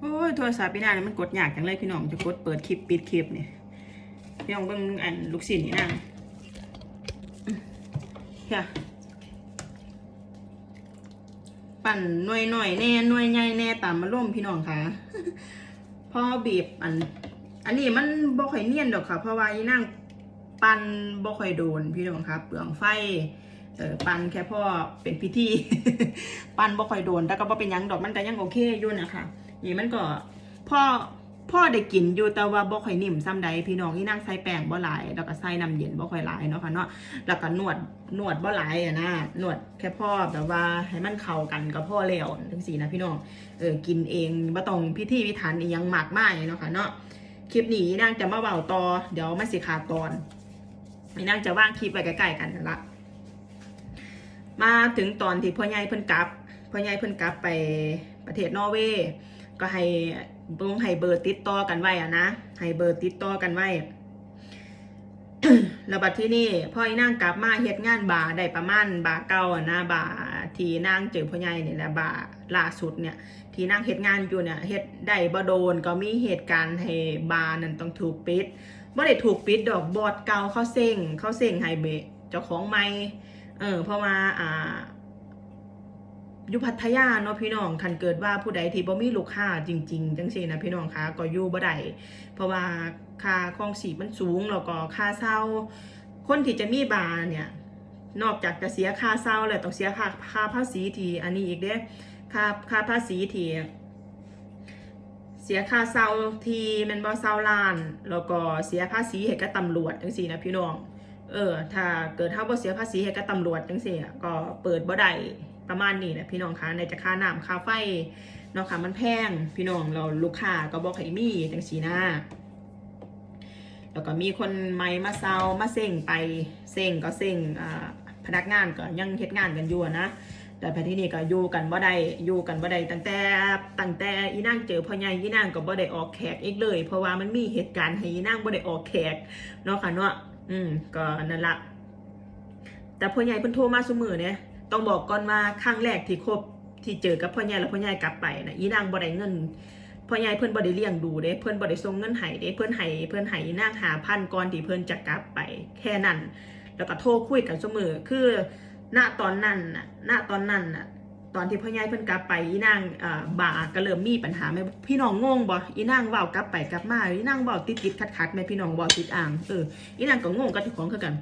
โอ้ยโทรศัพท์พี่นางนี่มันกดยากจังเลยพี่น้องจะกดเปิดคลิปปิดคลิปเนี่ยพี่น้องเบิ่งอันลูกศิษย์นี่นางอื้อเฮียปั่นหน่วยหน่อยแน่หน่วยใหญ่แน่ตามมาล่มพี่น้องค่ะพอบีบอัน อันนี้มันบ่ค่อยเนียนดอกค่ะ เพราะว่าอีนางปั่นบ่ค่อยโดนพี่น้องครับเปลืองไฟเออปั่นแค่พ่อเป็นพิธี ปั่นบ่ค่อยโดนแต่ก็บ่เป็นยังดอกมันก็ยังโอเคอยู่นะคะ นี่มันก็พ่อพ่อได้กินอยู่แต่ว่าบ่ค่อยนิ่มซ้ำใดพี่น้องอีนางใส่แป้งบ่หลายแล้วก็ใส่น้ำเย็นบ่ค่อยหลายเนาะค่ะเนาะแล้วก็นวดนวดบ่หลายอะนะนวดแค่พ่อแบบว่าให้มันเข้ากันก็พ่อแล้วจังซี่นะพี่น้องเออกินเองบ่ต้องพิธีพิถันอียังมากมายเนาะค่ะเนาะคลิปนี้อีนางจะมาเว้าต่อเดี๋ยวมันสิขาตอนอีนางจะว่างคลิปไว้ใกล้ๆกันนั่นละมาถึงตอนที่พ่อใหญ่เพิ่นกลับพ่อใหญ่เพิ่นกลับไปประเทศนอร์เวย์ ก็ให้บงให้เบอร์ติดต่อกันไว้อะนะให้เบอร์ติดต่อกันไว้แล้วบัดที่นี่พ่ออีนางกลับมาเฮ็ดงานบาได้ประมาณบาเก่าอะนะบาที่นางเจอพ่อใหญ่นี่แหละบาล่าสุดเนี่ย ที่นางเฮ็ดงานอยู่เนี่ยเฮ็ดได้บ่โดนก็มีเหตุการณ์ให้บานั้นต้องถูกปิดบ่ได้ถูกปิดดอกบอดเก่าเขาเซ็งเขาเซ็งให้เบะเจ้าของใหม่เออเพราะว่าอ่า อยู่พัทยาเนาะพี่น้องคันเกิดว่าผู้ใดที่บ่มีลูกค้าจริง ๆ จังซี่นะพี่น้องคะก็อยู่บ่ได้เพราะว่าค่าครองชีพมันสูงแล้วก็ค่าเช่าคนที่จะมีบาร์เนี่ยนอกจากจะเสียค่าเช่าแล้วต้องเสียค่าค่าภาษีทีอันนี้อีกเด้ค่าค่าภาษีทีเสียค่าเช่าทีมันบ่เช่าล้าน แล้วก็เสียภาษีให้กับตำรวจจังซี่นะพี่น้องเออถ้าเกิดเท่าบ่เสียภาษีให้กับตำรวจจังซี่ก็เปิดบ่ได้ ประมาณนี้แหละพี่น้องคะในจะค่าน้ำค่าไฟเนาะค่ะมันแพงพี่น้องเราลูกค้าก็บ่ให้มีจังซี่นะแล้วก็มีคนใหม่มาเซามาเซ็งไปเซ็งก็เซ็งพนักงานก็ยังเฮ็ดงานกันอยู่นะแต่ภายที่นี่ก็อยู่กันบ่ได้อยู่กันบ่ได้ตั้งแต่ตั้งแต่อีนางเจอพ่อใหญ่อีนางก็บ่ได้ออกแขกอีกเลย เพราะว่ามันมีเหตุการณ์ให้อีนางบ่ได้ออกแขกเนาะค่ะเนาะอืมก็นั่นละแต่พ่อใหญ่เพิ่นโทรมาซุมือเนี่ย ต้องบอกก่อนว่าครั้งแรกที่คบที่เจอกับพ่อใหญ่แล้วพ่อใหญ่กลับไปนะอีนางบ่ได้เงินพ่อใหญ่เพิ่นบ่ได้เลี้ยงดูเด้เพิ่นบ่ได้ส่งเงินให้เด้เพิ่นให้เพิ่นให้นางหาพันก่อนที่เพิ่นจะกลับไปแค่นั้น แล้วก็โทรคุยกันซุมือคือณตอนนั้นน่ะณตอนนั้นน่ะตอนที่พ่อใหญ่เพิ่นกลับไปอีนางอ่าบ่าก็เริ่มมีปัญหาไหมพี่น้องงงบ่อีนางเว้ากลับไปกลับมาอีนางเว้าติดติดขัดขัดไหมพี่น้องเว้าติดอ่างเอออีนางก็งงกับเจ้าของคือกัน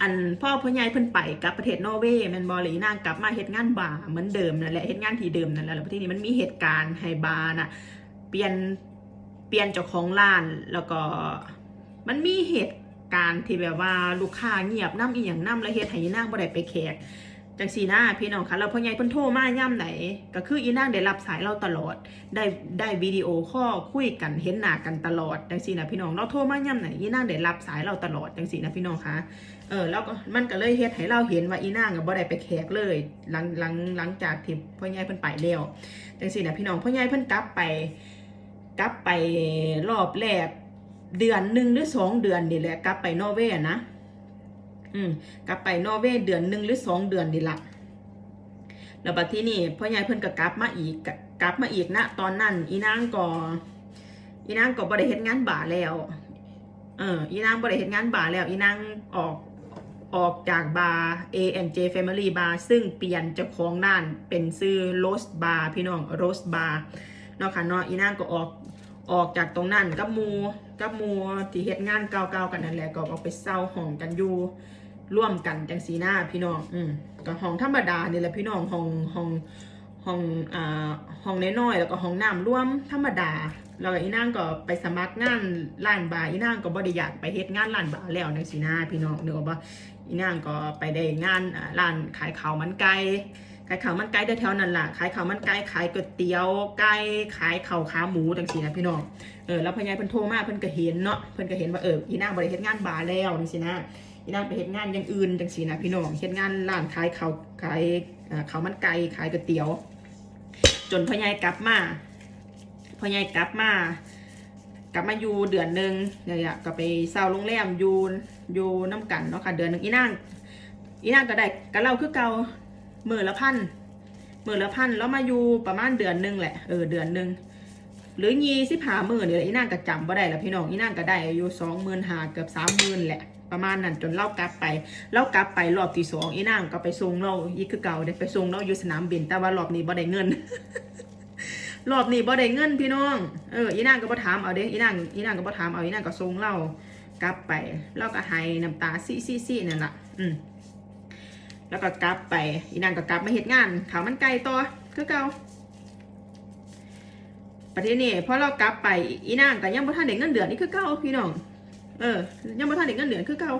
อันพ่อพ่อใหญ่เพิ่นไปกลับประเทศนอร์เวย์แมนบ่เลยอีนางกลับมาเฮ็ดงานบาร์เหมือนเดิมนั่นแหละเฮ็ดงานที่เดิมนั่นแหละแล้วทีนี้มันมีเหตุการณ์ไฮบาร์น่ะเปลี่ยนเปลี่ยนเจ้าของร้านแล้วก็มันมีเหตุการณ์ที่แบบว่าลูกค้าเงียบน้ำอีหยังน้ำแล้วเฮ็ดให้นางบ่ได้ไปแขก จังสีหน้าพี่น้องคะแล้วพ่อใหญ่เพิ่นโทรมาย่ำไหนก็คืออีนางได้รับสายเราตลอด ได้ได้วิดีโอข้อคุยกันเห็นหน้ากันตลอดจังสีนะพี่น้องเราโทรมาย่ำไหนอีนางได้รับสายเราตลอดจังสีนะพี่น้องคะเออแล้วก็มันก็เลยเฮ็ดให้เราเห็นว่าอีนางอะบ่ได้ไปแขกเลย หลังหลังหลังจากที่พ่อใหญ่เพิ่นไปแล้วจังสีนะพี่น้องพ่อใหญ่เพิ่นกลับไป กลับไปรอบแรกเดือนหนึ่งหรือสองเดือนนี่แหละกลับไปนอร์เวย์นะ อืมกลับไปนอร์เวย์เดือนหนึ่งหรือสองเดือนนี่ละแล้วบัดที่นี่พ่อใหญ่เพิ่นก็กลับมาอีกกลับมาอีกนะตอนนั้น อีนางก็อีนางก็บ่ได้เฮ็ดงานบ่าแล้ว เออ อีนางบ่ได้เฮ็ดงานบ่าแล้ว อีนางออกออกจากบาร์ A&J Family Bar ซึ่งเปลี่ยนเจ้าของร้านเป็นซื้อ Roast Bar พี่น้อง Roast Bar เนาะค่ะเนาะอีนางก็ออกออกจากตรงนั้นกับมูกับมูที่เฮ็ดงานเก่าๆกันนั่นแหละก็ออกไปเซาห้องกันอยู่ ร่วมกันจังสีหน้าพี่น้อง อืมก็ห้องธรรมดานี่แหละพี่น้องห้องห้องห้องอ่าห้องน้อยๆแล้วก็ห้องน้ำร่วมธรรมดาแล้วอีนางก็ไปสมัครงานร้านบาร์อีนางก็บ่ได้อยากไปเฮ็ดงานร้านบาร์แล้วจังสีหน้าพี่น้องนึกออกปะอีนางก็ไปได้งานร้านขายข้าวมันไก่ขายข้าวมันไก่แถวๆนั้นล่ะขายข้าวมันไก่ขายก๋วยเตี๋ยวไก่ขายข้าวขาหมูจังสีนะพี่น้องเออแล้วพญายเพิ่นโทรมาเพิ่นก็เห็นเนาะเพิ่นก็เห็นว่าเอออีนางบ่ได้เฮ็ดงานบาร์แล้วจังซี่นะ อีนางไปเฮ็ดงานอย่างอื่นจังซี่นะพี่น้องเฮ็ดงานร้านขายข้าวขายข้าวมันไก่ขายก๋วยเตี๋ยว จนพ่อใหญ่กลับมาพ่อใหญ่กลับมากลับมาอยู่เดือนหนึ่งเนี่ยก็ไปเช่าโรงแรมอยู่อยู่น้ำกันเนาะค่ะเดือนหนึ่งอีนางอีนางก็ได้ก็เล่าคือเก่าหมือละพันหมือละพันแล้วมาอยู่ประมาณเดือนหนึ่งแหละเออเดือนหนึ่งหรือยีสิบหาหมื่นเนี่แหละอีนางก็จำบ่ได้ละพี่น้องอีนางก็ได้อยู่สองหมื่นหาเกือบสามหมื่นแหละ ประมาณนั้นจนเล่ากลับไปเล่ากลับไปรอบที่สองอีนางก็ไปส่งเราอีกคือเก่าเด็ไปส่งเราอยู่สนามบิน แต่ว่ารอบนี้บ่ได้เงิน รอบนี้บ่ได้เงินพี่น้องเอออีนางก็บ่ถามเอาเด้อีนางอีนางก็บ่ถามเอาอีนางก็ส่งเรากลับไปเราก็ให้น้ำตาซี่ซีซีนั่นล่ะอืมแล้วก็กลับไป อีนางก็กลับมาเฮ็ดงานขาวมันไก่ต่อคือเก่าประเทศนี้พอเรากลับไปอีนางก็ยังบ่ทันได้เงินเดือนนี่คือเก่าพี่น้อง เออยังบ่ทันได้เงินเดือนคือเก่า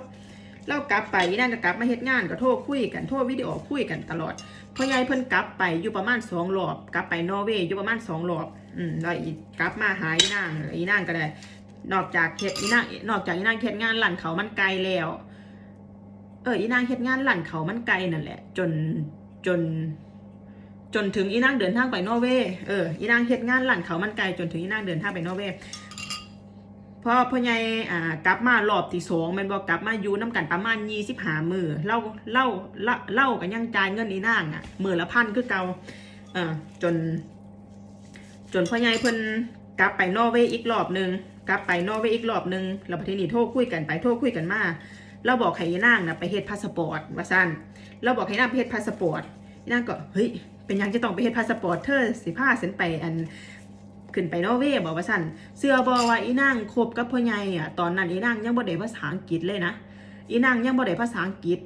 เรากลับไปอีนางก็กลับมาเฮ็ดงานก็โทรคุยกันโทรวิดีโอคุยกันตลอดพ่อใหญ่เพิ่นกลับไปอยู่ประมาณสองรอบ กลับไปนอร์เวย์อยู่ประมาณสองรอบอืมแล้วอีกกลับมาหาอีนางอีนางก็ได้ นอกจากเฮ็ดอีนางนอกจากอีนางเฮ็ดงานหลั่นเขามันไกลแล้ว เอออีนางเฮ็ดงานหลั่นเขามันไกลนั่นแหละ จนจน จนถึงอีนางเดินทางไปนอร์เวย์เอออีนางเฮ็ดงานหลั่นเขามันไกลจนถึงอีนางเดินทางไปนอร์เวย์ พอพ่อใหญ่อ่ากลับมารอบที่สองมันบอกกลับมาอยู่น้ำกันประมาณยี่สิบห้ามือเล่าเล่าเล่ากันยังจ่ายเงินอีนางอะมือละพันคือเก่าเออจน จนพ่อใหญ่เพิ่นกลับไปนอร์เวย์อีกรอบหนึ่งกลับไปนอร์เวย์อีกรอบหนึ่งแล้วพอทีนี้โทรคุยกันไปโทรคุยกันมาเราบอกให้นางนะไปเฮ็ดพาสปอร์ตว่าซั่นเราบอกให้นางไปเฮ็ดพาสปอร์ตนางก็เฮ้ยเป็นยังจะต้องไปเฮ็ดพาสปอร์ตเธอสิพาฉันไปอัน ขึ้นไปนอร์เวย์บอกว่าสั่นเสื้อบอว่าอีนางคบกับพ่อใหญ่อะตอนนั้นอีนางยังบ่ได้ภาษาอังกฤษเลยนะอีนางยังบ่ได้ภาษาอังกฤษ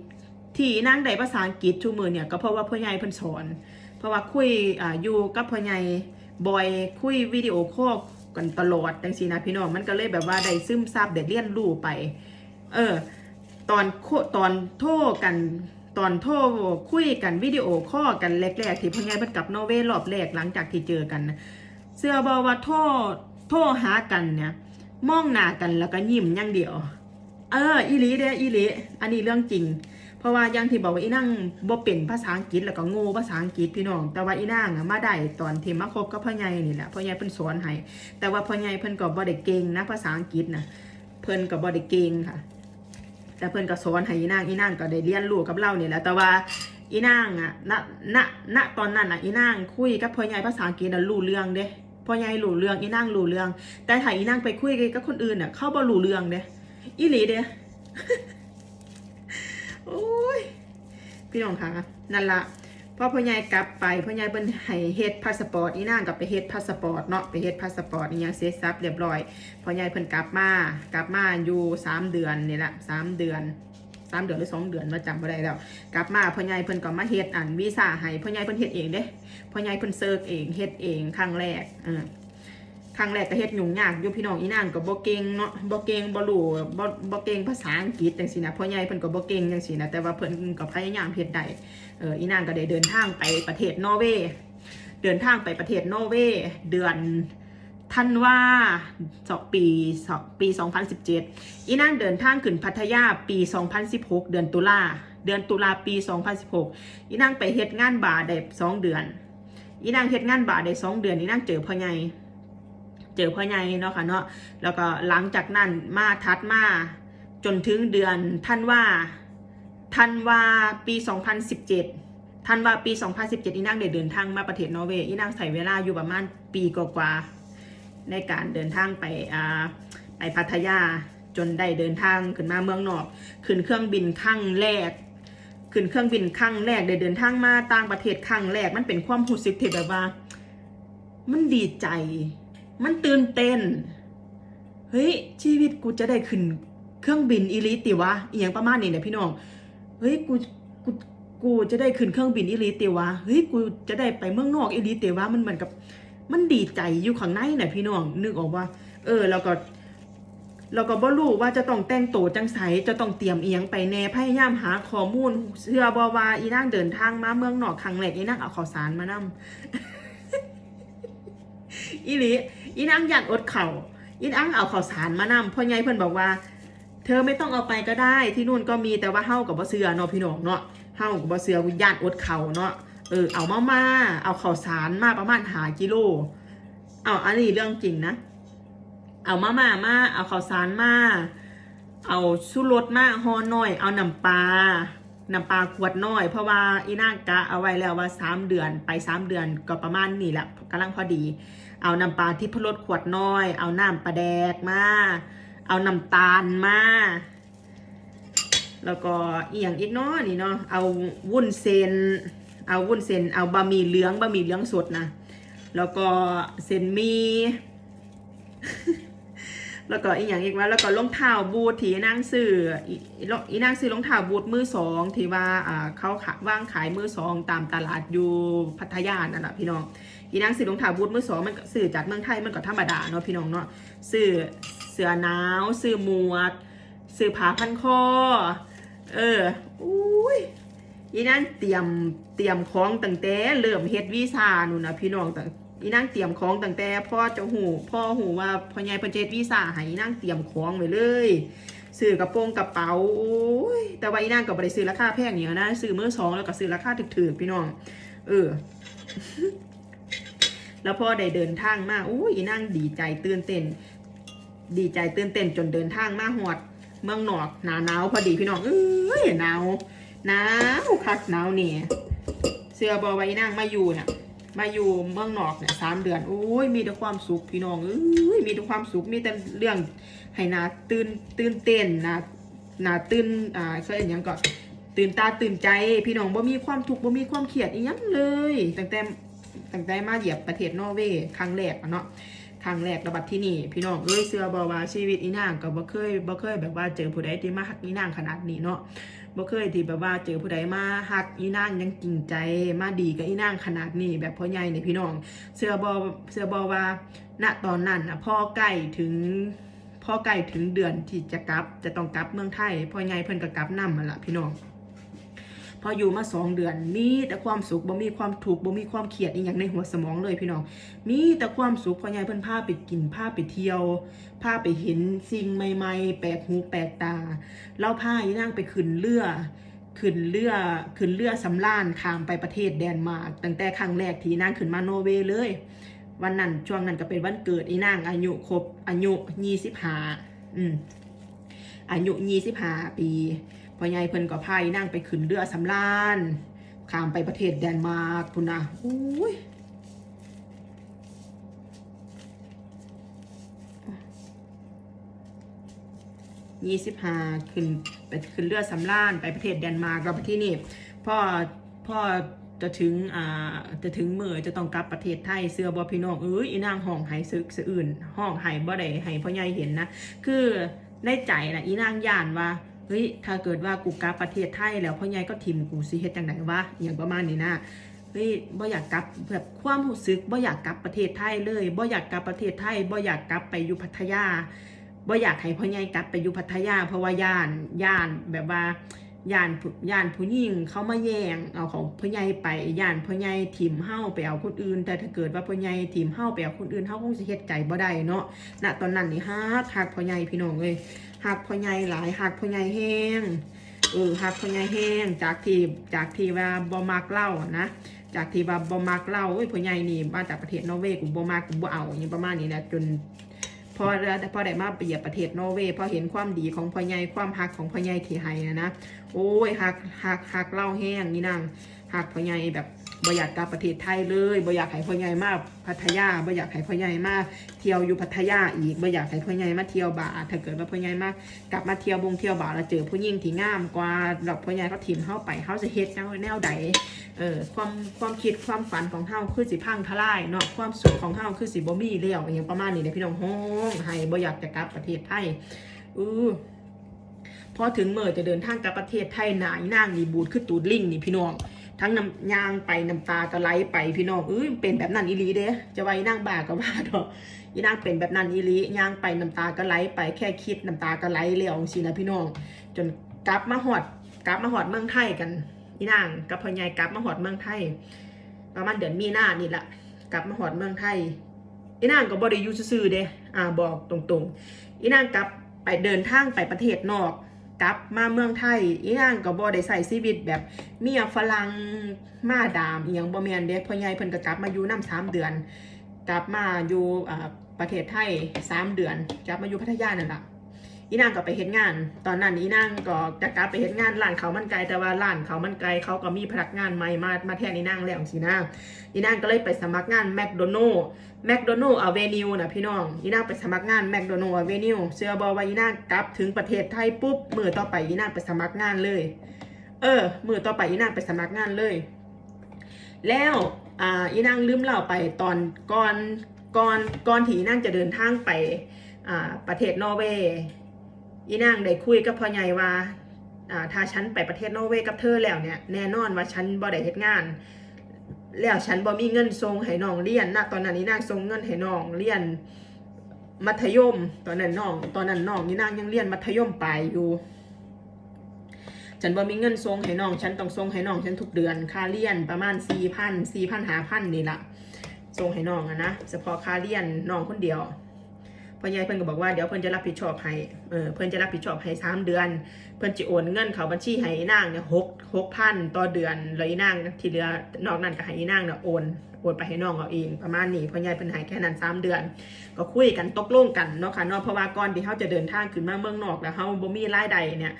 ที่อีนางได้ภาษาอังกฤษทุกมือเนี่ยก็เพราะว่าพ่อใหญ่เพิ่นสอน เพราะว่าคุยอ่าอยู่กับพ่อใหญ่บ่อยคุยวิดีโอคอลกันตลอดจังซี่นะพี่น้องมันก็เลยแบบว่าได้ซึมซับได้เรียนรู้ไป เออตอนตอนโทรกันตอนโทรคุยกันวิดีโอคอลกันแรกๆที่พ่อใหญ่เพิ่นกลับนอร์เวย์รอบแรกหลังจากที่เจอกันนะ สื้อบอว่าโทษโทษหากันเนี่ยมองหน้ากันแล้วก็ยิ้มอย่างเดียว เอออีหลีเด้ออีหลีอันนี้เรื่องจริง เพราะว่าอย่างที่บอกว่าอีนั่งบ่เป็นภาษาอังกฤษแล้วก็โง่ภาษาอังกฤษพี่น้อง แต่ว่าอีนางอะมาได้ตอนที่มาคบกับพ่อใหญ่นี่แหละพ่อใหญ่เพิ่นสอนให้แต่ว่าพ่อใหญ่เพิ่นก็บ่ได้เก่งนะภาษาอังกฤษนะเพิ่นก็บ่ได้เก่งค่ะ แต่เพิ่นก็สอนให้อีนางอีนางก็ได้เรียนรู้กับเรานี่แหละแต่ว่าอีนางอะณณณตอนนั้นอะอีนางคุยกับพ่อใหญ่ภาษาอังกฤษน่ะรู้เรื่องเด้ พอใหญ่รู้เรื่องอีนางรู้เรื่อง แต่ถ้าอีนางไปคุยกับคนอื่นอะเข้าบ่รู้เรื่องเด้อีหลีเด้โอ้ยพี่น้องคะนั่นละพอพ่อใหญ่กลับไปพ่อใหญ่เพิ่นให้เฮ็ดพาสปอร์ตอีนางก็ไปเฮ็ดพาสปอร์ตเนาะไปเฮ็ดพาสปอร์ตอีหยังเสร็จสับเรียบร้อยพ่อใหญ่เพิ่นกลับมากลับมาอยู่สามเดือนนี่แหละสามเดือน สามเดือนหรือสองเดือนมาจำบ่ได้แล้ว กลับมาพ่อใหญ่เพิ่นก็มาเฮ็ดอันวีซ่าให้พ่อใหญ่เพิ่นเฮ็ดเองเด้พ่อใหญ่เพิ่นเซิร์ชเองเฮ็ดเองครั้งแรกเออครั้งแรกก็เฮ็ดยุ่งยากอยู่พี่น้องอีนางก็บ่เก่งเนาะบ่เก่งบ่รู้บ่บ่เก่งภาษาอังกฤษจังซี่นะพ่อใหญ่เพิ่นก็บ่เก่งจังซี่นะแต่ว่าเพิ่นก็พยายามเฮ็ดได้เอออีนางก็ได้เดินทางไปประเทศนอร์เวย์เดินทางไปประเทศนอร์เวย์เดือน ธันว่าสองปีสองปี 2017 อีนางเดินทางขึ้นพัทยาปี 2016 เดือนตุลาเดือนตุลาปี 2016 อีนางไปเฮ็ดงานบาร์ได้สองเดือน อีนางเฮ็ดงานบาร์ได้สองเดือน อีนางเจอพ่อใหญ่เจอพ่อใหญ่เนาะค่ะเนาะ แล้วก็หลังจากนั้นมาทัดมาจนถึงเดือนธันว่าธันว่าปี 2017ธันวาปี 2017 อีนางได้เดินทางมาประเทศนอร์เวย์ อีนางใส่เวลาอยู่ประมาณปีกว่าๆ ในการเดินทางไปอ่าไปพัทยาจนได้เดินทางขึ้นมาเมืองนอก ขึ้นเครื่องบินครั้งแรก ขึ้นเครื่องบินครั้งแรกได้เดินทางมาต่างประเทศครั้งแรก มันเป็นความรู้สึกที่แบบว่า มันดีใจ มันตื่นเต้น เฮ้ย ชีวิตกูจะได้ขึ้นเครื่องบินอีลิติวะอียงประมาณนี้เนี่ยพี่น้อง เฮ้ยกูกูกูจะได้ขึ้นเครื่องบินอีลิติวะ เฮ้ยกูจะได้ไปเมืองนอกอีลิติวะมันเหมือนกับ มันดีใจอยู่ข้างในน่ะพี่น้องนึกออกว่า เออแล้วก็เราก็บ่รู้ว่าจะต้องแต่งตัวจังไสจะต้องเตรียมเอียงไปแน่พยายามหาข้อมูลเชื่อบ่ว่าอีนางเดินทางมาเมืองนอกครั้งแรกอีนางเอาข้าวสารมานำอีหลีอีนางอยันอดเข่าอีนางเอาข้าวสารมานำพ่อใหญ่เพิ่นบอกว่า เธอไม่ต้องเอาไปก็ได้ ที่นู่นก็มีแต่ว่าเฮากับบ่เสือเนาะพี่น้องเนาะเฮากับบ่เสือกูย่านอดเข่าเนาะ เออเอามามาเอาข้าวสารมาประมาณหากิโล เอาอันนี้เรื่องจริงนะ เอามามามาเอาข้าวสารมาเอาสุรสมาหอน่อย เอาน้ำปลาน้ำปลาขวดน้อย เพราะว่าอีนางกะเอาไว้แล้วว่าสามเดือนไปสามเดือนก็ประมาณนี้แหละกำลังพอดี เอาน้ำปลาที่พรสขวดน้อย เอาน้ำปลาแดกมา เอาน้ำตาลมา แล้วก็อีกอย่างอีกเนาะนี่เนาะเอาวุ้นเซน เอาวุ้นเซนเอาบะหมี่เหลืองบะหมี่เหลืองสดนะแล้วก็เซนมีแล้วก็อีกอย่างอีกว่าแล้วก็รองเท้าบูทที่นั่งซื้ออีนั่งซื้อรองเท้าบูทมือสองที่ว่าเขาขาว่างขายมือสองตามตลาดอยู่พัทยานั่นแหละพี่น้องอีนั่งซื้อรองเท้าบูทมือสองมันซื้อจากเมืองไทยมันก็ธรรมดาเนาะพี่น้องเนาะซื้อเสื้อหนาวซื้อหมวกซื้อผ้าพันคอเอออุ้ย อีนั่นเตรียมเตรียมของตั้งแต่เริ่มเฮ็ดวีซ่านู่นนะพี่น้องตั้งอีนั่งเตรียมของตั้งแต่พ่อจะหูพ่อหูว่าพ่อใหญ่เพิ่นเจดวีซ่าให้อีนั่งเตรียมของไว้เลยซื้อกระโปรงกระเป๋าโอ้ยแต่ว่าอีนั่งก็บได้ซื้อราคาแพงเนี่ยนะซื้อเมื่อสองแล้วก็ซื้อราคาถูกๆพี่น้อง เออ แล้วพ่อได้เดินทางมาอุ้ยอีนั่งดีใจตื่นเต้น ดีใจตื่นเต้นจนเดินทางมาหอด เมืองนอกหนาหนาวพอดีพี่น้องเอ้ยหนาว หนาวคักหนาวเนี่ยเสื้อบอไว้นั่งมาอยู่เนี่ยมาอยู่เมืองนอกเนี่ยสามเดือนโอ้ยมีแต่ความสุขพี่น้องเอ้ยมีแต่ความสุขมีแต่เรื่องให้นาตื่นตื่นเต้นนะนาตื่นอ่าเขาเรียกหยังก่อนตื่นตาตื่นใจ พี่น้องบ่มีความทุกข์บ่มีความเครียดอีหยังเลยตั้งแต่ตั้งแต่มาเหยียบประเทศนอร์เวย์ครั้งแรกอะเนาะครั้งแรกระบัดที่นี่ พี่น้องเอ้ยเสื้อบอว่าชีวิตอีนางก็บ่เคยบ่เคยแบบว่าเจอผู้ใดที่มาฮักอีนางขนาดนี้เนาะ บ่เคยที่แบบว่าเจอผู้ใดมาฮักอีนางยังจริงใจมาดีกับอีนางขนาดนี้แบบพ่อใหญ่เนี่ยพี่น้อง เสื้อบอเสื้อบอว่าณตอนนั้นน่ะพ่อใกล้ถึงพ่อใกล้ถึงเดือนที่จะกลับ จะต้องกลับเมืองไทยพ่อใหญ่เพิ่นก็กลับนำมาละพี่น้อง พออยู่มาสองเดือน มีแต่ความสุขบ่มีความทุกข์บ่มีความเครียดอีหยังในหัวสมองเลยพี่น้องมีแต่ความสุขพ่อใหญ่เพิ่นพาไปกินพาไปเที่ยวพาไปเห็นสิ่งใหม่ๆ แปลกหูแปลกตาเราพาอีนางไปขึ้นเรือขึ้นเรือขึ้นเรือสำราญข้ามไปประเทศแดนมาร์กตั้งแต่ครั้งแรกที่นางขึ้นมาโนเวย์เลย วันนั้นช่วงนั้นก็เป็นวันเกิดอีนางอายุครบอายุยี่สิบห้าอืมอายุยี่สิบห้าปี พ่อใหญ่เพิ่นก็พาอีนางไปขึ้นเรือสำราญข้ามไปประเทศแดนมาร์กพุ่นนะอุ้ยยี่สิบห้าขึ้นไปขึ้นเรือสำราญไปประเทศเดนมาร์กเราไปที่นี่พ่อพ่อจะถึงอ่าจะถึงเมื่อจะต้องกลับประเทศไทยเสื้อบอพี่น้องเอ้ยอีนางห้องไห้ซึกสะอื่นห้องไห้บ่ได้ไห้พ่อใหญ่เห็นนะ คือในใจนะอีนางย่านว่า เฮ้ยถ้าเกิดว่ากูกลับประเทศไทยแล้วพ่อใหญ่ก็ทิมกูสิเฮ็ดจังไดวะอย่างประมาณนี้นะเฮ้ยบ่อยากกลับแบบความรู้สึกบ่อยากกลับประเทศไทยเลยบ่อยากกลับประเทศไทยบ่อยากกลับไปอยู่พัทยาบ่อยากให้พ่อใหญ่กลับไปอยู่พัทยา เพราะว่าย่านย่านแบบว่าย่านย่านผู้หญิงเขามาแย่งเอาของพ่อใหญ่ไปย่านพ่อใหญ่ถิ่มเฮาไปเอาคนอื่น แต่ถ้าเกิดว่าพ่อใหญ่ถิ่มเฮาไปเอาคนอื่นเฮาคงสิเฮ็ดใจบ่ได้เนาะณตอนนั้นนี่ฮักฮักพ่อใหญ่พี่น้องเอ้ย ฮักพ่อใหญ่หลายฮักพ่อใหญ่แห้งเออฮักพ่อใหญ่แห้งจากทีจากทีว่าบ่มักเล่านะจากทีว่าบ่มักเล่าเอ้ยพ่อใหญ่นี่มาจากประเทศนอร์เวย์กูบ่มักกูบ่เอาอย่างประมาณนี้แหละจนพอพอได้มาไปเหยียบประเทศนอร์เวย์พอเห็นความดีของพ่อใหญ่ความฮักของพ่อใหญ่ที่ให้นะนะโอ้ยฮักฮักฮักเล่าแห้งนี่นางฮักพ่อใหญ่แบบ บ่อยากกลับประเทศไทยเลยบ่อยากให้พ่อใหญ่มาพัทยาบ่อยากให้พ่อใหญ่มาเที่ยวอยู่พัทยาอีกบ่อยากให้พ่อใหญ่มาเที่ยวบาถ้าเกิดว่าพ่อใหญ่มากลับมาเที่ยวบงเที่ยวบาร์แล้วเจอผู้หญิงที่งามกว่าดอกพ่อใหญ่เขาถิ่มเข้าไปเขาจะเฮ็ดแนวแนวใดเออความความคิดความฝันของเฮาคือสิพังทลายเนาะความสุขของเฮาคือสิบ่มีแล้วอย่างประมาณนี้เด้พี่น้องฮ้องให้บ่อยากจะกลับประเทศไทยอือพอถึงเมื่อจะเดินทางกลับประเทศไทยนายนางนี่บูดคือตูดลิงนี่พี่น้อง ทั้งน้ำยางไปน้ำตาก็ไลไปพี่น้องเอ้ยเป็นแบบนั้นอีลีเด้จะไว้นางบ้าก็บ้าดอกอีนางเป็นแบบนั้นอีลียางไปน้ำตาก็ไหลไปแค่คิดน้ำตาก็ไหลแล้วสินะพี่น้อง จนกลับมาหอดกลับมาหอดเมืองไทยกันอีนางกับพ่อใหญ่กลับมาหอดเมืองไทยประมาณเดือนมีนานี่แหละกลับมาหอดเมืองไทยอีนางก็บ่ได้อยู่ซื่อเด้อ่าบอกตรงๆอีนางกลับไปเดินทางไปประเทศนอก กลับมาเมืองไทยอีนางก็บ่ได้ใส่ชีวิตแบบเมียฝรั่งมาดามอีหยังบ่แม่นเด้พ่อใหญ่เพิ่นก็กลับมาอยู่นำ3เดือน กลับมาอยู่ประเทศไทยสามเดือน กลับมาอยู่พัทยานั่นล่ะ อีนางก็ไปเฮ็ดงาน ตอนนั้นอีนางก็จะกลับไปเฮ็ดงานร้านเขามันไกลแต่ว่าร้านเขามันไกลเขาก็มีพนักงานใหม่มามาแทนอีนางแล้วสินะอีนางก็เลยไปสมัครงานแมคโดนัลล์แมคโดนัลล์อเวนิวนะพี่น้องอีนางไปสมัครงานแมคโดนัลล์อเวนิวเชื่อบอกว่าอีนางกลับถึงประเทศไทยปุ๊บมือต่อไปอีนางไปสมัครงานเลย เออ มือต่อไปอีนางไปสมัครงานเลย แล้วอ่าอีนางลืมเล่าไปตอนก่อนก่อนก่อนที่อีนางจะเดินทางไปอ่าประเทศนอร์เวย์ อีนางได้คุยกับพ่อใหญ่ว่าถ้าฉันไปประเทศนอร์เวย์กับเธอแล้วเนี่ยแน่นอนว่าฉันบ่ได้เฮ็ดงาน แล้วฉันบ่มีเงินส่งให้น้องเรียนนะตอนนั้นอีนางส่งเงินให้น้องเรียน มัธยม ตอนนั้นน้อง ตอนนั้นน้องอีนางยังเรียนมัธยมปลายอยู่ ฉันบ่มีเงินส่งให้น้อง ฉันต้องส่งให้น้องฉันทุกเดือนค่าเรียนประมาณสี่พันสี่พันหาพันนี่ละส่งให้น้องอะนะเฉพาะค่าเรียนน้องคนเดียว พ่อใหญ่เพิ่นก็บอกว่าเดี๋ยวเพิ่นจะรับผิดชอบให้เออเพิ่นจะรับผิดชอบให้สามเดือน เพิ่นจะโอนเงินเขาบัญชีให้นางเนี่ยหกหกพันต่อเดือนแล้วอีนางที่เหลือนอกนั้นก็ให้อีนางเนี่ยโอนโอนไปให้น้องเอาเองประมาณนี้พ่อใหญ่เพิ่นให้แค่นั้นสามเดือน ก็คุยกันตกลงกันเนาะค่ะเนาะเพราะว่าก่อนที่เขาจะเดินทางขึ้นมาเมืองนอกแล้วเขาบ่มีรายได้เนี่ย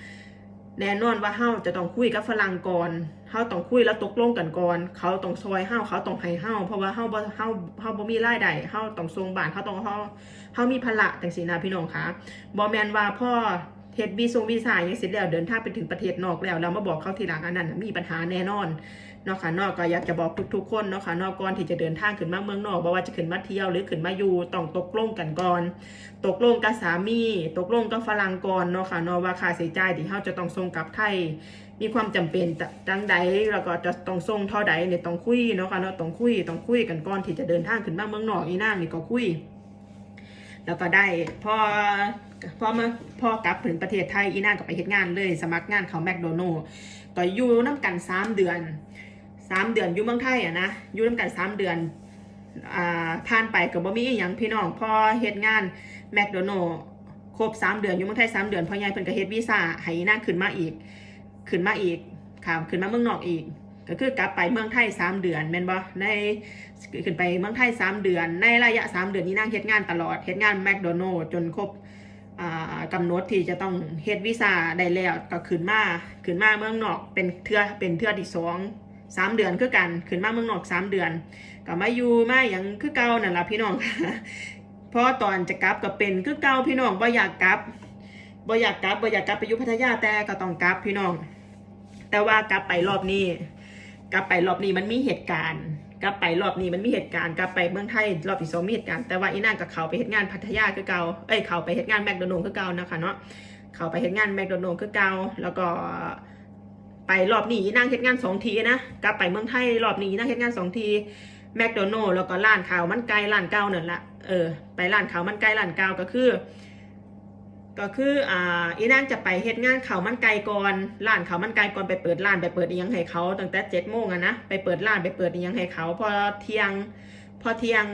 แน่นอนว่าเฮาจะต้องคุยกับฝรั่งก่อน เฮาต้องคุยแล้วตกลงกันก่อน เขาต้องซอยเฮาเขาต้องให้เฮาเพราะว่าเฮาบ่เฮาเฮาบ่มีรายได้เฮาต้องส่งบ้านเฮาต้องเฮาเฮามีภาระจังซี่นะพี่น้องคะบ่แม่นว่าพ่อเฮ็ดวีซงวีซ่าอย่างเสร็จแล้วเดินทางไปถึงประเทศนอกแล้วแล้วมาบอกเขาทีหลังอันนั้นมีปัญหาแน่นอนเนาะค่ะนอกก็อยากจะบอกทุกๆคนเนาะค่ะนอกก่อนที่จะเดินทางขึ้นมาเมืองนอกบ่ว่าจะขึ้นมาเที่ยวหรือขึ้นมาอยู่ต้องตกลงกันก่อน ตกลงกับสามี ตกลงกับฝรั่งก่อนเนาะค่ะนาะว่าค่าใช้จ่ายที่เฮาจะต้องส่งกลับไทย มีความจำเป็นจังใดแล้วก็จะต้องส่งเท่าใดเนี่ยต้องคุยเนาะค่ะเนาะต้องคุยต้องคุยกันก่อนที่จะเดินทางขึ้นมานเมืองนอกอีนางนี่ก็คุย แล้วก็ได้พอพอมาพอกลับถึงประเทศไทยอีนางก็ไปเฮ็ดงานเลย สมัครงานเขาแมคโดนัลก็อยู่น้ำกันสามเดือนสามเดือนอยู่เมืองไทยอะนะอยู่น้ำกันสามเดือนอ่าผ่านไปกับบ่มีอย่างพี่น้องพอเฮ็ดงานแมคโดนัลครบสามเดือนอยู่เมืองไทยสามเดือนพอใหญ่เพิ่นก็เฮ็ดวีซ่าให้อีนางขึ้นมาอีก ขึ้นมาอีกค่ะขึ้นมาเมืองนอกอีก ก็คือกลับไปเมืองไทยสามเดือนแม่นบ่ในขึ้นไปเมืองไทยสามเดือน ในระยะสามเดือนนี้นางเฮ็ดงานตลอดเฮ็ดงานแมคโดนัลจนครบอ่ากำหนดที่จะต้องเฮ็ดวีซ่าได้แล้วก็ขึ้นมาขึ้นมาเมืองนอกเป็นเทื่อเป็นเทื่อที่สองสามเดือนคือกันขึ้นมาเมืองนอกสามเดือนก็มาอยู่มาอย่างคือเก่านั่นล่ะพี่น้องเพราะตอนจะกลับก็เป็นคือเก่าพี่น้องบ่อยากกลับบ่อยากกลับบ่อยากกลับไปอยู่พัทยาแต่ก็ต้องกลับพี่น้อง แต่ว่ากลับไปรอบนี้ กลับไปรอบนี้มันมีเหตุการณ์ กลับไปรอบนี้มันมีเหตุการณ์กลับไปเมืองไทยรอบที่สองมีเหตุการณ์แต่ว่าอีนางกับเขาไปเหตุงานพัทยาคือเก่าเอ้ยเขาไปเหตุงานแมคโดนัลด์คือเก่านะคะเนาะเขาไปเหตุงานแมคโดนัลด์คือเก่าแล้วก็ไปรอบนี้อีนางเหตุงานสองทีนะกลับไปเมืองไทยรอบนี้อีนางเหตุงานสองทีแมคโดนัลล์แล้วก็ร้านข้าวมันไก่ร้านเก่านั่นละเออไปร้านข้าวมันไก่ร้านเก่าก็คือ ก็คืออ่าอีนางจะไปเฮ็ดงานข้ามันไก่ก่อนร้านเขามันไก่ก่อนไปเปิดร้านไปเปิดอียังให้เขาตั้งแต่เจ็ดโมงอะนะไปเปิดร้านไปเปิดอียังให้เขาพอเที่ยงพอเที่ยง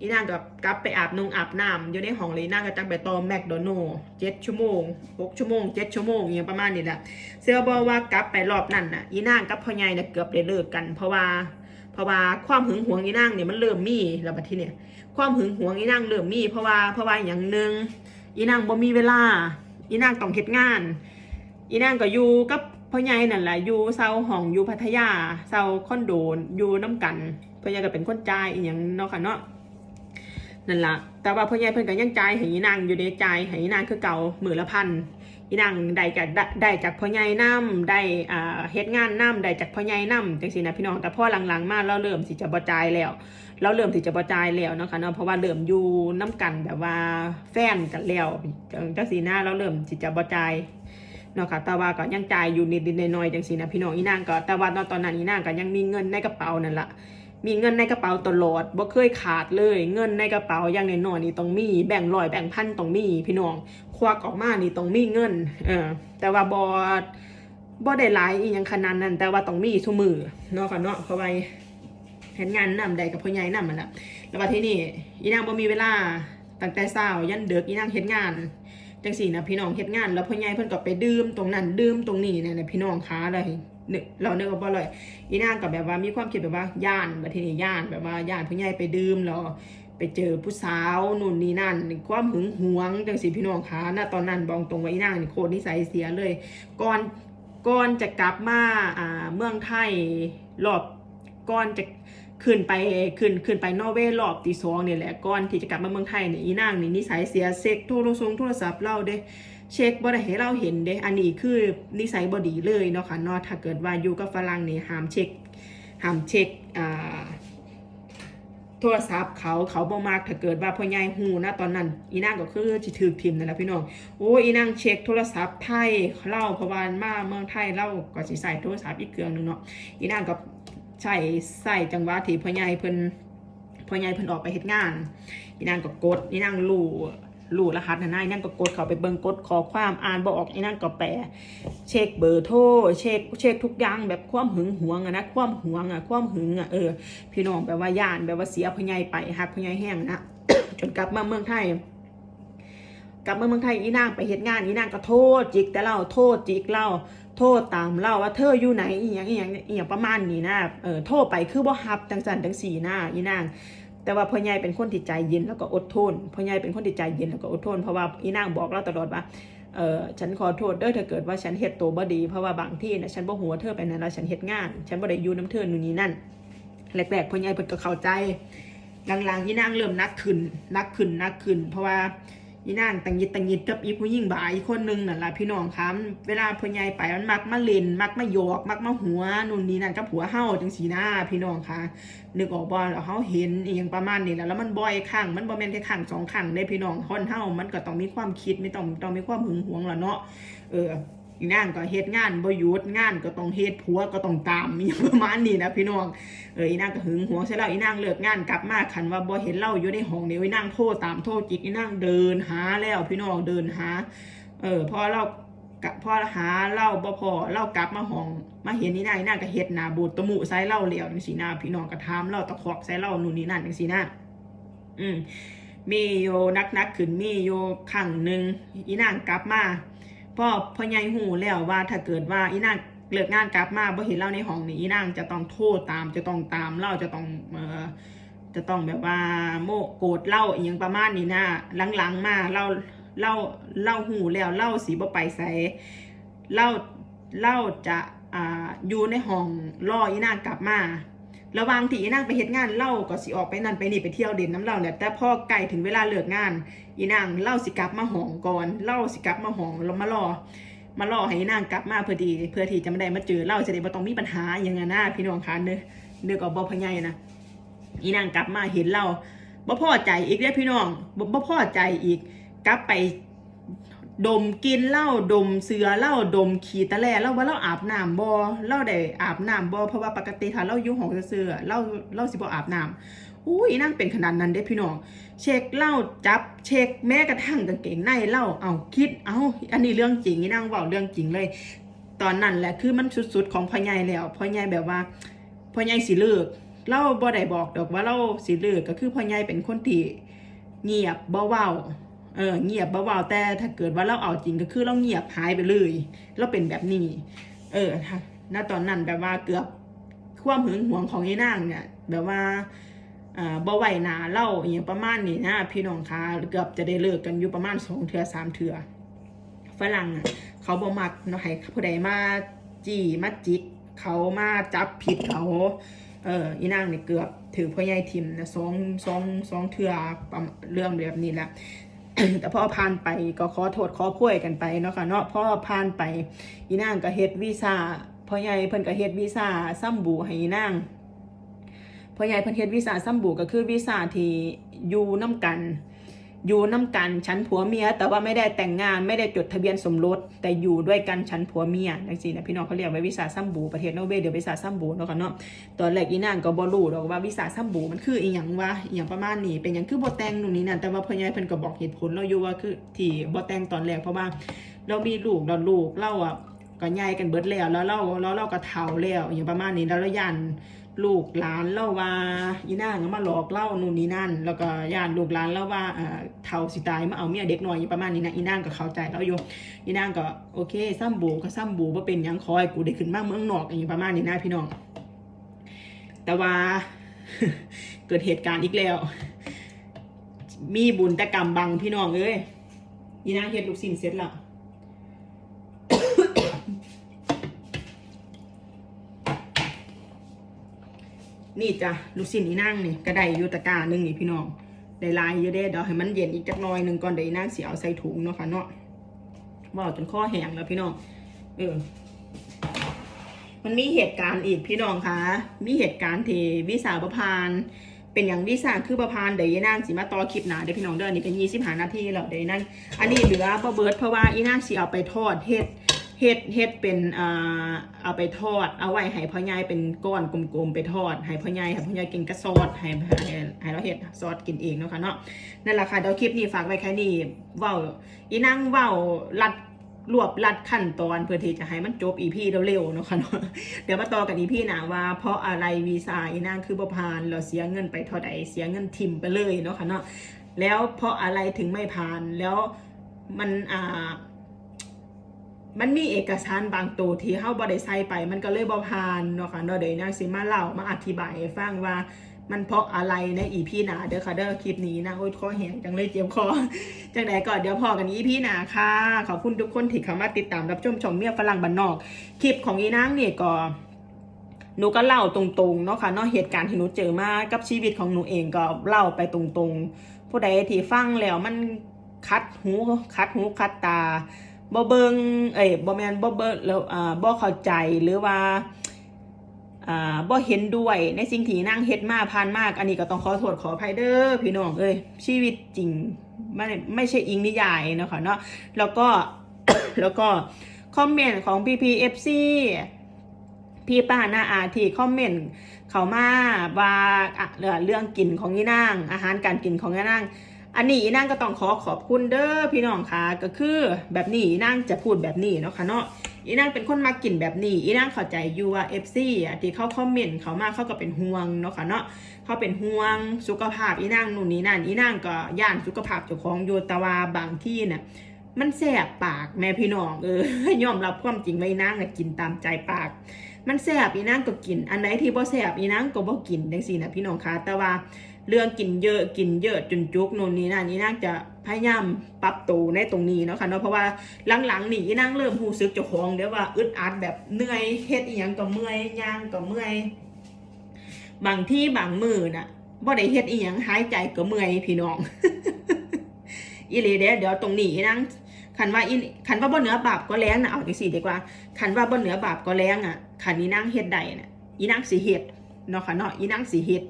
อีนางก็กลับไปอาบนงอาบน้ำอยู่ในห้องเลยอีนางก็จักไปต่อแมคโดนัลล์เจ็ดชั่วโมงหกชั่วโมงเจ็ดชั่วโมงอย่างประมาณนี้แหละเสื้อบอกว่ากลับไปรอบนั้นน่ะอีนางกับพ่อใหญ่เนี่ยเกือบได้เลิกกัน เพราะว่าเพราะว่าความหึงหวงอีนางเนี่ยมันเริ่มมีแล้วบัดที่เนี่ยความหึงหวงอีนางเริ่มมีเพราะว่าเพราะว่าอย่างหนึ่ง อีนางบ่มีเวลา อีนางต้องเฮ็ดงาน อีนางก็อยู่กับพ่อใหญ่นั่นแหละอยู่เซาห้องอยู่พัทยาเซาคอนโดอยู่น้ำกันพ่อใหญ่ก็เป็นคนจ่ายอีหยังเนาะค่ะเนาะนั่นล่ะแต่ว่าพ่อใหญ่เพิ่นก็ยังจ่ายให้อีนางอยู่ในจ่ายให้อีนางคือเก่าหมื่นละพัน อีนางได้จากได้จากพ่อใหญ่นํได้อ่าเฮ็ดงานนํได้จากพ่อใหญ่นํจังซี่นะพี่น้องแต่พอหลังๆมาเราเริ่มสิจะบ่จ่ายแล้ว เราเริ่มที่จะบ่จ่ายแล้วเนาะค่ะเนาะเพราะว่าเริ่มอยู่น้ำกันแบบว่าแฟนกันแล้วจังสีหน้าเราเริ่มที่จะบ่จ่ายเนาะค่ะแต่ว่าก็ยังจ่ายอยู่นิดๆหน่อยๆจังสีนะพี่น้องอีนางก็แต่ว่าตอนนั้นอีนางก็ยังมีเงินในกระเป๋านั่นละมีเงินในกระเป๋าตลอดบ่เคยขาดเลย เงินในกระเป๋าอย่างน้อยๆนี่ต้องมีแบ่งร้อยแบ่งพันต้องมีพี่น้อง ควักออกมานี่ต้องมีเงิน เออ แต่ว่าบ่บ่ได้หลายอีหยังขนาดนั้น แต่ว่าต้องมีทุมือเนาะค่ะเนาะเพราะว่าเห็นงานนำใดกับพ่อใหญ่นำมันละแล้วว่าที่นี่อีนางบ่มีเวลาตั้งแต่เช้ายันเดึกอีนางเฮ็ดงานจังสี่นะพี่น้องเฮ็ดงาน แล้วพ่อใหญ่เพิ่นก็ไปดื่มตรงนั้นดื่มตรงนี้เนี่ยนะพี่น้องค้าเลยนึกเราเนึกว่าบ่เลยอีนางก็แบบว่ามีความคิดแบบว่าย่านแบบที่นี่ย่านแบบว่าย่านพ่อใหญ่ไปดื่มแล้ว ไปเจอผู้สาวนู่นนี่นั่นความหึงหวงจังสิพี่น้องคะณตอนนั้นบอกตรงไว้นางนี่โคตรนิสัยเสียเลย ก่อนก่อนจะกลับมาอ่าเมืองไทยรอบก่อนจะขึ้นไปขึ้นขึ้นไปนอร์เวย์รอบที่สองนี่แหละก่อนที่จะกลับมาเมืองไทยนี่อีนางนี่นิสัยเสียเซ็กโทรศัพท์โทรศัพท์เล่าเด้เช็คบ่ได้ให้เราเห็นเด้อันนี้คือนิสัยบ่ดีเลยเนาะค่ะเนาะถ้าเกิดว่าอยู่กับฝรั่งนี่ห้ามเช็คห้ามเช็คอ่า โทรศัพท์เขาเขาบ่มากถ้าเกิดว่าพ่อใหญ่หูนะตอนนั้น อีนางก็คือจิถือทิมนั่นแหละพี่น้องโอ้อีนางเช็คโทรศัพท์ไทยเล่าพราะว่ามาเมืองไทยเล่าก็สิใส่โทรศัพท์อีกเครื่องหนึงเนาะอีนางก็ใช่ใส่จังหวะที่พ่อใหญ่เพิ่นพ่อใหญ่เพิ่นออกไปเฮ็ดงานอีนางก็กดอีนางรู้ รู้รหัสนะนายนั่นก็กดเข้าไปเบิ่งกดขอความอ่านบออกอีนั่นก็แปลเช็คเบอร์โทรเช็คเช็คทุกอย่างแบบความหึงหวงอะนะความหวงอะความหึงอะเออพี่น้องแบบว่าย่านแบบว่าเสียพ่อใหญ่ไปหักพ่อใหญ่แห้งนะจนกลับมาเมืองไทยกลับมาเมืองไทยอีนางไปเฮ็ดงานอีนางก็โทษจิกแต่เราโทษจิกเราโทษตามเราว่าเธออยู่ไหนอีหยังอีหยังอีหยังประมาณนี้นะเออโทษไปคือบ่ฮับจังสันจังสีหนะอีนาง แต่ว่าพ่อใหญ่เป็นคนที่ใจเย็นแล้วก็อดทนพ่อใหญ่เป็นคนที่ใจเย็นแล้วก็อดทน เพราะว่าอีนางบอกเราตลอดว่าเออฉันขอโทษเด้อถ้าเกิดว่าฉันเฮ็ดตัวบ่ดี เพราะว่าบางที่นะฉันบ่หัวเธอไปนั้นแล้วฉันเฮ็ดงาน ฉันบ่ได้อยู่น้ำเธอนู่นนี่นั่นแรกๆพ่อใหญ่เพิ่นก็เข้าใจหลังๆอีนางเริ่มนักขึ้นนักขึ้นนักขึ้น เพราะว่า อีนางตังยิดตังยิดกับอีผู้หญิงบ่ายอีกคนนึงนั่นล่ะพี่น้องคะเวลาพ่อใหญ่ไปมันมักมาเล่นมักมาหยอกมักมาหัวนู่นนี่นั่นกับผัวเฮาจังสีหน้าพี่น้องคะนึกออกบ่แล้วเขาเห็นอีหยังประมาณนี้แล้วแล้วมันบ่อยครั้งมันบ่แม่นแค่ครั้งสองครั้งได้พี่น้องคนเฮามันก็ต้องมีความคิดไม่ต้องต้องมีความหึงหวงล่ะเนาะเออ อีนางก็เฮ็ดงานบ่หยุดงานก็ต้องเฮ็ดผัวก็ต้องตามมีประมาณนี้นะพี่น้องเอออีนางก็หึงหวงใช่แล้วอีนางเลิกงานกลับมาคันว่าบ่เห็นเราอยู่ในห้องเดี๋ยวอีนางโทรตามโทรจิกอีนางเดินหาแล้วพี่น้องเดินหา เออพอเรากะพอหาเล่าบ่พอเล่ากลับมาห้อง มาเห็นนี่นายน่าก็เฮ็ดหน้าบูดตะมูใส่เล่าเหลียวจังซี่นะพี่น้องก็ถามเล่าตะคอกใส่เล่านู่นนี่นั่นจังซี่นะอืมมีโยนักนักๆขึ้นมีโยครั้งหนึ่งอีนางกลับมา พ่อพ่อใหญ่หูแล้วว่าถ้าเกิดว่าอีนางเลิกงานกลับมาบ่เห็นเล่าในห้องนี่อีนางจะต้องโทษตามจะต้องตามเล่าจะต้องเออจะต้องแบบว่าโมโกรธเล่าอย่างประมาณนี้นะหลังๆมาเล่าเล่าเล่าหูแล้วเล่าสีบ่ไปใส่เล่าเล่าจะอ่าอยู่ในห้องรออีนางกลับมา ระว่างที่อีนางไปเฮ็ดงานเล่าก็สิออกไปนั่นไปนี่ไปเที่ยวเด่นน้ำเล่าเนี่ยแต่พอใกล้ถึงเวลาเลิกงานอีนางเล่าสิกลับมาห้องก่อนเล่าสิกลับมาห้องแล้วมารอมารอให้อีนางกลับมาเพื่อดีเพื่อที่จะไม่ได้มาเจอเล่าจะได้บ่ต้องมีปัญหาอย่างนั้นนะพี่น้องคะเด้อเด้อก็บ่พะใหญ่นะอีนางกลับมาเห็นเราบ่พอใจอีกเด้อพี่น้องบ่บ่พอใจอีกกลับไป ดมกินเหล้าดมเสือเหล้าดมขี้ตะแลเล่าว่าเราอาบน้ำบ่เล่าได้อาบน้ำบ่เพราะว่าปกติถ้าเราอยู่ห้องเสือๆเล่าเล่าสิบ่อาบน้ำอุ้ยนั่งเป็นขนาดนั้นเด้พี่น้อง เช็คเหล้าจับ เช็คแม้กระทั่งกางเกงในเหล้าเอาคิดเอาอันนี้เรื่องจริงนี่นั่งเว้าเรื่องจริงเลย ตอนนั้นแหละคือมันสุดๆของพ่อใหญ่แล้วพ่อใหญ่แบบว่าพ่อใหญ่สิเลิกเล่าบ่ได้บอกดอกว่าเราสิเลิกก็คือพ่อใหญ่เป็นคนที่เงียบบ่เว้า เออเงียบเบาๆแต่ถ้าเกิดว่าเราเอาจริงก็คือเราเงียบหายไปเลยเราเป็นแบบนี้ เออถ้าณตอนนั้นแบบว่าเกือบความหึงหวงของยายนางเนี่ย แบบว่าอ่าบ่ไหวหนาเล่าอย่างประมาณนี้นะพี่น้องคะเกือบจะได้เลิกกันอยู่ประมาณสองเทือสามเทือฝรั่งเขาบ่มักเนาะให้ผู้ใดมาจี้มาจิก เขามาจับผิดเขาเอออีนางเนี่ยเกือบถือพ่อใหญ่ทิมนะสองสองสองเทือเรื่องแบบนี้แหละ แต่พอผ่านไปก็ขอโทษขอโพ่วยกันไปเนาะค่ะเนาะพอผ่านไปอีนางก็เฮ็ดวีซ่าพ่อใหญ่เพิ่นก็เฮ็ดวีซ่าซ้ำบูให้อีนางพ่อใหญ่เพิ่นเฮ็ดวีซ่าซ้ำบูก็คือวีซ่าที่อยู่นํกัน อยู่นํกันชั้นผัวเมีย แต่ว่าไม่ได้แต่งงานไม่ได้จดทะเบียนสมรสแต่อยู่ด้วยกันชั้นผัวเมียจังซี่นะพี่น้องเขาเรียกว่าวีซ่าซ้ำบูประเทศนอร์เวย์เดี๋ยววีซ่าซ้ำบูเนาะค่ะเนาะตอนแรกอีนางก็บ่รู้ดอกว่าวิสาซัมบูมันคืออีหยังวะอีหยังประมาณนี้เป็นหยังคือบ่แต่งนู่นนี่นั่นแต่ว่าพ่อใหญ่เพิ่นก็บอกเหตุผลเราอยู่ว่าคือที่บ่แต่งตอนแรกเพราะว่า เรามีลูกเราลูกเราอะก็ใหญ่กันเบิดแล้วแล้วเราแล้วเราก็เฒ่าแล้วอย่างประมาณนี้แล้วเราย่าน ลูกหลานเราว่าอีนางก็มาหลอกเล่านู่นนี่นั่น แล้วก็ย่านลูกหลานเราว่าเอ่อเฒ่าสิตายมาเอาเมียเด็กหน้อยอย่ประมาณนี้นะอีนางก็เข้าใจเราอยู่อีนางก็โอเคซ้ำบูก็ซ้ำบูว่าเป็นยังคอยกูได้ขึ้นมาเมืองนอกอย่างประมาณนี้นะพี่น้อง แต่ว่าเกิดเหตุการณ์อีกแล้ว มีบุญแต่กรรมบังพี่น้องเอ้ยอีนางเฮ็ดลูกชิ้นเสร็จแล้ว นี่จ้ะลูกชิ้นอีนางนี่ก็ได้อยู่ตะกร้าหนึ่งนี่พี่น้องได้ลายอยู่เด้เดี๋ยวให้มันเย็นอีกจักหน่อยหนึ่งก่อนเดี๋ยวอีนางสิเอาใส่ถุงเนาะค่ะเนาะว่าจนข้อแห้งแล้วพี่น้อง เออ มันมีเหตุการณ์อีกพี่น้องคะมีเหตุการณ์ที่วิสาประพานเป็นอย่างวิสาคือประพานเดี๋ยวอีนางสิมาต่อคลิปหนาเดี๋ยวพี่น้องเด้อนี่เป็นยี่สิบหานาทีแล้วเดี๋ยวนั่นอันนี้เหลือบ่เบิดเพราะว่าอีนางสิเอาไปทอดเฮ็ด เฮ็ดเฮ็ดเป็นอ่าเอาไปทอด เอาไว้ให้พ่อใหญ่เป็นก้อนกลมๆไปทอดให้พ่อใหญ่ให้พ่อใหญ่กินกระซอสให้ให้ให้เราเฮ็ดซอสกินเองเนาะค่ะเนาะนั่นแหละค่ะเดี๋ยวคลิปนี้ฝากไว้แค่นี้เว้าอีนางเว้าลัดรวบลัดขั้นตอนเพื่อที่จะให้มันจบอีพีเร็วๆเนาะค่ะเนาะเดี๋ยวมาต่อกันอีพี่นะว่า เพราะอะไรวีซ่าอีนางคือบ่ผ่านเราเสียเงินไปเท่าใดเสียเงินทิมไปเลยเนาะค่ะเนาะแล้วเพราะอะไรถึงไม่ผ่านแล้วมันอ่า มันมีเอกสารบางตัวที่เฮาบ่ได้ใส่ไป มันก็เลยบ่ผ่านเนาะค่ะเนาะเดี๋ยวนางสิมาเล่ามาอธิบายให้ฟังว่ามันเพราะอะไรในอีพีหนาเด้อค่ะเด้อคลิปนี้นะโอ้ยคอแห้งจังเลยเจ็บคอจังใดก็เดี๋ยวพอกันอีพีหนาค่ะขอบคุณทุกคนที่เข้ามาติดตามรับชมช่องเมียฝรั่งบ้านนอก คลิปของอีนางเนี่ยก็หนูก็เล่าตรงๆเนาะค่ะเนาะเหตุการณ์ที่หนูเจอมากับชีวิตของหนูเองก็เล่าไปตรงๆ ผู้ใดที่ฟังแล้วมันคัดหูคัดหูคัดตา บ่เบิงเอ้ยบ่แมนบ่เบิงแล้วอ่าบ่เข้าใจหรือว่าอ่าบ่เห็นด้วยในสิ่งที่นางเฮ็ดมาผ่านมาก อันนี้ก็ต้องขอโทษขออภัยเด้อพี่น้องเอ้ยชีวิตจริงไม่ไม่ใช่อิงนิยายนะค่ะเนาะแล้วก็แล้วก็คอมเมนต์ของ PPFC พี่ป้าหน้าอาที่คอมเมนต์เขามาว่าเรื่องกินของอีนางอาหารการกินของอีนาง อันนี้อีนางก็ต้องขอขอบคุณเด้อพี่น้องค่ะก็คือแบบนี้อีนางจะพูดแบบนี้เนาะค่ะเนาะอีนางเป็นคนมากินแบบนี้อีนางเข้าใจอยู่ว่า FC อะที่เขาคอมเมนต์เขามากเขาก็เป็นห่วงเนาะค่ะเนาะเขาเป็นห่วงสุขภาพอีนางนู่นนี่นั่นอีนางก็ย่านสุขภาพเจ้าของอยู่ต่ว่าบางที่เนี่ยมันแสบปากแม่พี่น้องเออยอมรับความจริงไว้นางน่ะกินตามใจปาก มันแสบอีนางก็กิน อันไหนที่บ่แสบอีนางก็บ่กินจังซี่นะพี่น้องคะแต่ว่า เรื่องกินเยอะกินเยอะจนจุกโน่นนี่นั่นอีนางจะพยายามปรับตัวในตรงนี้เนาะค่ะเนาะเพราะว่าหลังๆนี่อีนางเริ่มรู้สึกจ้าของเดี๋ยวว่าอึดอัดแบบเหนื่อยเฮ็ดอีหยังก็เมื่อยย่างก็เมื่อยบางที่บางมือน่ะบ่ได้เฮ็ดอีหยังหายใจก็เมื่อยพี่น้องอีหลีเด้เดี๋ยวตรงนี้อีนางขันว่าอีขันว่าบ่เหนือบาปก็แรงนะเอาจังซี่ดีกว่าขันว่าบ่เหนือบาปก็แรงอะขันอีนางเฮ็ดได้น่ะอีนางสิเฮ็ดเนาะค่ะเนาะอีนางสิเฮ็ด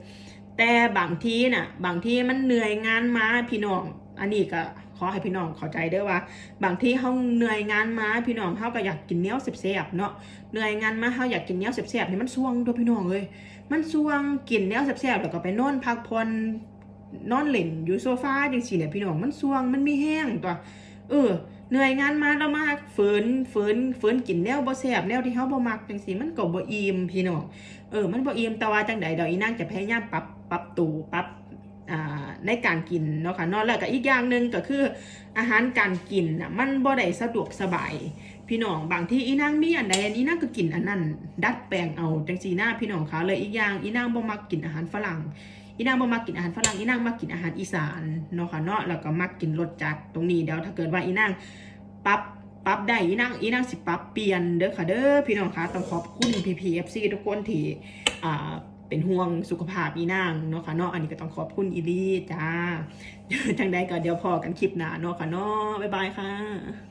แต่บางทีน่ะบางทีมันเหนื่อยงานมาพี่น้อง อันนี้ก็ขอให้พี่น้องเข้าใจเด้อว่า บางที่เฮาเหนื่อยงานมาพี่น้องเฮาก็อยากกินแนวแซ่บเนาะเหนื่อยงานมาเฮาอยากกินแนวแซ่บๆนี่มันส่วงตัวพี่น้องเอ้ยมันส่วงกินแนวแซ่บแล้วก็ไปนอนพักผ่อนนอนเล่นอยู่โซฟาจังซี่เนี่ยพี่น้องมันส่วงมันมีแห้งตัวเออเหนื่อยงานมาแล้วมาฝืนฝืนฝืนกินแนวบ่แซ่บแนวที่เฮาบ่มักจังซี่มันก็บ่อิ่มพี่น้องเออมันบ่อิ่มแต่ว่าจังใดดอกอีนางจะพยายามปรับ ปรับตูปรับในการกินเนาะค่ะเนาะแล้วก็อีกอย่างหนึ่งก็คืออาหารการกินน่ะมันบ่ได้สะดวกสบาย พี่น้องบางที่อีนางมีอันใดอันอีนางก็กินอันนั้นดัดแปลงเอาจังซีหน้าพี่น้องคะเลยอีกอย่างอีนางบ่มักกินอาหารฝรั่งอีนางบ่มักกินอาหารฝรั่งอีนางมักกินอาหารอีสานเนาะค่ะเนาะแล้วก็มักกินรสจัดตรงนี้เดี๋ยวถ้าเกิดว่าอีนางปรับปรับได้อีนั่งอีนั่งสิปรับเปลี่ยนเด้อค่ะเด้อพี่น้องคะต้องขอบคุณ PPFC ทุกคนที่อ่า เป็นห่วงสุขภาพอีนางเนาะค่ะเนาะอันนี้ก็ต้องขอบคุณอีลีจ้าจังใดก็เดี๋ยวพอกันคลิปหน้าเนาะค่ะเนาะบ๊ายบายค่ะ